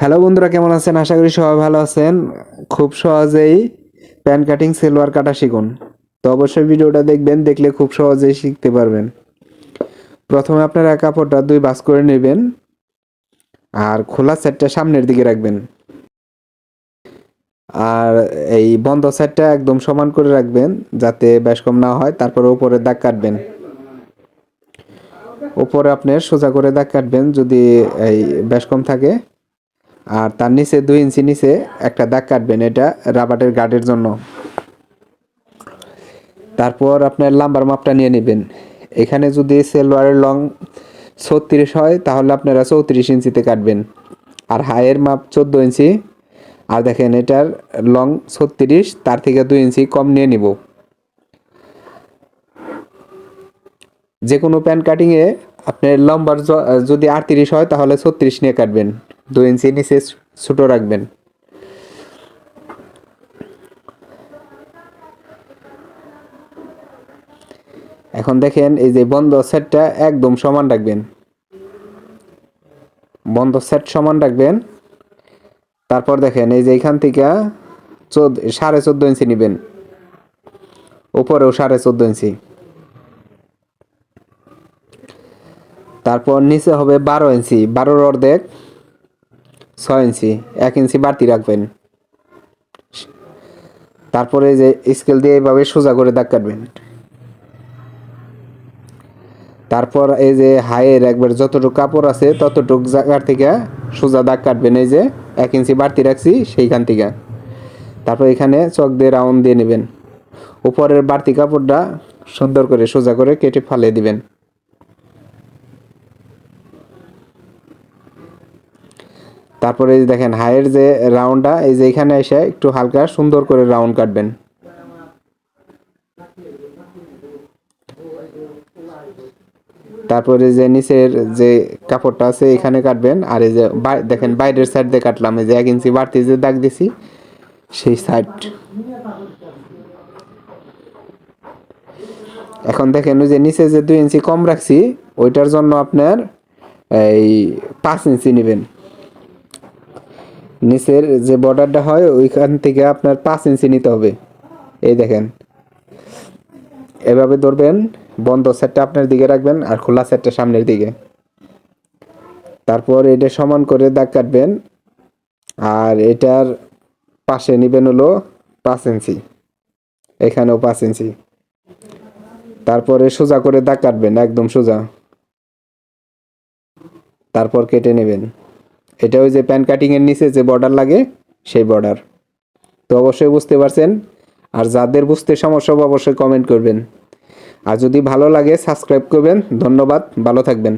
Hello বন্ধুরা, কেমন আছেন? আশা করি সবাই ভালো আছেন। খুব সহজেই প্যান কাটিং সেলোয়ার কাটা শিখুন। তো অবশ্যই ভিডিওটা দেখবেন, দেখলে খুব সহজেই শিখতে পারবেন। প্রথমে আপনারা কাপড়টা দুই বাস করে নেবেন আর খোলা সেটটা সামনের দিকে রাখবেন। আর এই বন্ধ সেটটা একদম সমান করে রাখবেন, যাতে বেশ কম না হয়, তারপরে উপরে দাগ কাটবেন। উপরে আপনার সোজা করে দাগ কাটবেন, যদি এই বেশ কম থাকে। আর তার নিচে দুই ইঞ্চি নিচে একটা দাগ কাটবেন, এটা রাবারের গার্ডের জন্য। তারপর আপনার লাম্বার মাপটা নিয়ে নেবেন। এখানে যদি সেলোয়ারের লং ছত্রিশ হয়, তাহলে আপনারা চৌত্রিশ ইঞ্চিতে কাটবেন। আর হাইয়ের মাপ চোদ্দ ইঞ্চি। আর দেখেন এটার লং ছত্রিশ, তার থেকে দুই ইঞ্চি কম নিয়ে নিব। যে কোনো প্যান্ট কাটিংয়ে আপনার লম্বার যদি আটত্রিশ হয়, তাহলে ছত্রিশ নিয়ে কাটবেন। দুই ইঞ্চি নিচে ছোটো রাখবেন। এখন দেখেন এই যে বন্ধ সেটটা একদম সমান রাখবেন। বন্ধ সেট সমান রাখবেন। তারপর দেখেন এই যে এখান থেকে চোদ্দ সাড়ে চোদ্দ ইঞ্চি নেবেন। উপরেও সাড়ে চোদ্দ ইঞ্চি। তারপর নিচে হবে বারো ইঞ্চি। বারোর অর্ধেক ছয় ইঞ্চি, এক ইঞ্চি বাড়তি রাখবেন। তারপরে যে স্কেল দিয়ে এইভাবে সোজা করে দাগ কাটবেন। তারপর এই যে হাইয়ের একবার যতটুকু কাপড় আছে, ততটুকু জায়গার থেকে সোজা দাগ কাটবেন। এই যে এক ইঞ্চি বাড়তি রাখছি, সেইখান থেকে। তারপর এখানে চক দিয়ে রাউন্ড দিয়ে নেবেন। উপরের বাড়তি কাপড়টা সুন্দর করে সোজা করে কেটে ফালিয়ে দিবেন। তারপরে দেখেন হাইয়ের যে রাউন্ডটা এই যে এখানে এসে একটু হালকা সুন্দর করে রাউন্ড কাটবেন। তারপরে যে নিচের যে কাপড়টা আছে, এখানে কাটবেন। আর এই যে দেখেন, বাইরের সাইড দিয়ে কাটলাম। এই যে এক ইঞ্চি বাড়তি যে দাগ দিছি, সেই সাইড এখন দেখেন, ওই যে নিচে যে দুই ইঞ্চি কম রাখছি, ওইটার জন্য আপনার এই পাঁচ ইঞ্চি নেবেন। নিচের যে বর্ডারটা হয়, ওইখান থেকে আপনার পাঁচ ইঞ্চি নিতে হবে। এই দেখেন। এভাবে ধরবেন, বন্ধ সেটটা আপনার দিকে রাখবেন আর খোলা সেটটা সামনের দিকে। তারপর এটা সমান করে দাগ কাটবেন। আর এটার পাশে নেবেন হলো পাঁচ ইঞ্চি। এখানেও পাঁচ ইঞ্চি। তারপরে সোজা করে দাগ কাটবেন, একদম সোজা। তারপর কেটে নেবেন। এটা ওই যে প্যান কাটিংয়ের নিচে যে বর্ডার লাগে, সেই বর্ডার তো অবশ্যই বুঝতে পারছেন। আর যাদের বুঝতে সমস্যা হবে, অবশ্যই কমেন্ট করবেন। আর যদি ভালো লাগে সাবস্ক্রাইব করবেন। ধন্যবাদ। ভালো থাকবেন।